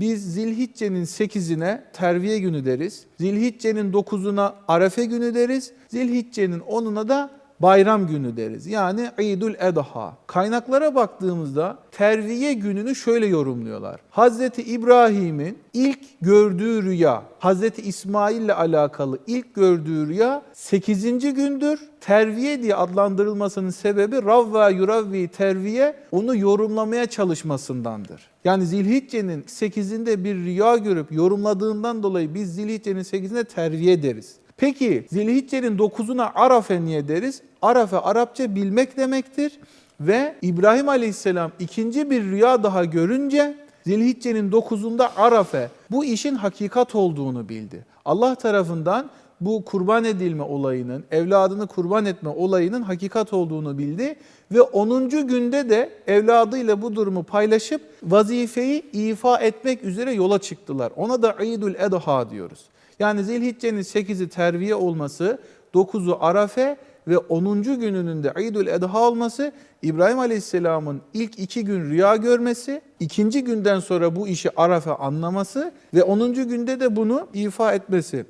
Biz Zilhicce'nin 8'ine terviye günü deriz. Zilhicce'nin 9'una arefe günü deriz. Zilhicce'nin 10'una da bayram günü deriz. Yani İdül Edha. Kaynaklara baktığımızda terviye gününü şöyle yorumluyorlar. Hazreti İbrahim'in ilk gördüğü rüya, Hazreti İsmail ile alakalı ilk gördüğü rüya 8. gündür. Terviye diye adlandırılmasının sebebi Ravva Yuravvi terviye onu yorumlamaya çalışmasındandır. Yani Zilhicce'nin 8'inde bir rüya görüp yorumladığından dolayı biz Zilhicce'nin 8'inde terviye deriz. Peki Zilhicce'nin 9'una Arafe niye deriz? Arafe Arapça bilmek demektir ve İbrahim Aleyhisselam ikinci bir rüya daha görünce Zilhicce'nin 9'unda Arafe bu işin hakikat olduğunu bildi. Allah tarafından bu kurban edilme olayının, evladını kurban etme olayının hakikat olduğunu bildi ve 10. günde de evladıyla bu durumu paylaşıp vazifeyi ifa etmek üzere yola çıktılar. Ona da İdül Edha diyoruz. Yani Zilhicce'nin 8'i terviye olması, 9'u Arafe ve 10. gününün de İdül Edha olması İbrahim Aleyhisselam'ın ilk iki gün rüya görmesi, ikinci günden sonra bu işi Arafe anlaması ve 10. günde de bunu ifa etmesi.